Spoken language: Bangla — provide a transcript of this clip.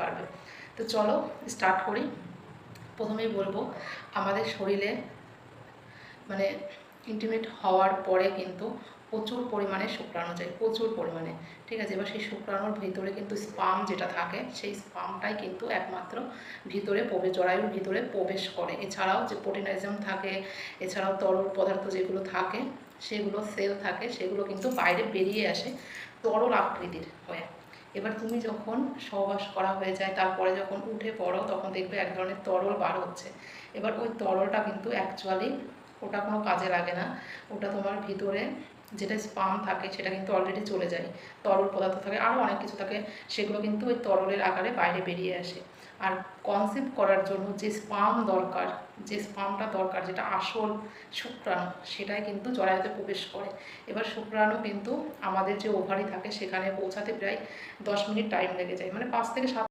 পারবে। তো চলো স্টার্ট করি। প্রথমেই বলব, আমাদের শরীরে মানে ইন্টিমেট হওয়ার পরে কিন্তু প্রচুর পরিমাণে শুক্রাণু যায়, প্রচুর পরিমাণে। ঠিক আছে, এবার সেই শুক্রাণুর ভিতরে কিন্তু স্পাম যেটা থাকে, সেই স্পামটাই কিন্তু একমাত্র ভিতরে প্রবেশ, জরায়ুর ভিতরে প্রবেশ করে। এছাড়াও যে প্রোটিনাইজম থাকে, এছাড়াও তরল পদার্থ যেগুলো থাকে, সেগুলো সেল থাকে, সেগুলো কিন্তু বাইরে বেরিয়ে আসে তরল আকৃতির হয়ে। এবার তুমি যখন সহবাস করা হয়ে যায়, তারপরে যখন উঠে পড়ো, তখন দেখবে এক ধরনের তরল বার হচ্ছে। এবার ওই তরলটা কিন্তু অ্যাকচুয়ালি ওটা কোনো কাজে লাগে না। ওটা তোমার ভিতরে যেটা স্পাম থাকে সেটা কিন্তু অলরেডি চলে যায়। তরল পদার্থ থাকে আরও অনেক কিছু থাকে, সেগুলো কিন্তু ওই তরলের আকারে বাইরে বেরিয়ে আসে। আর কনসেপ্ট করার জন্য যে স্পাম দরকার, যে স্পামটা দরকার, যেটা আসল শুক্রাণু, সেটাই কিন্তু জরায়ুতে প্রবেশ করে। এবার শুক্রাণু কিন্তু আমাদের যে ওভারি থাকে, সেখানে পৌঁছাতে প্রায় দশ মিনিট টাইম লেগে যায়। মানে পাঁচ থেকে সাত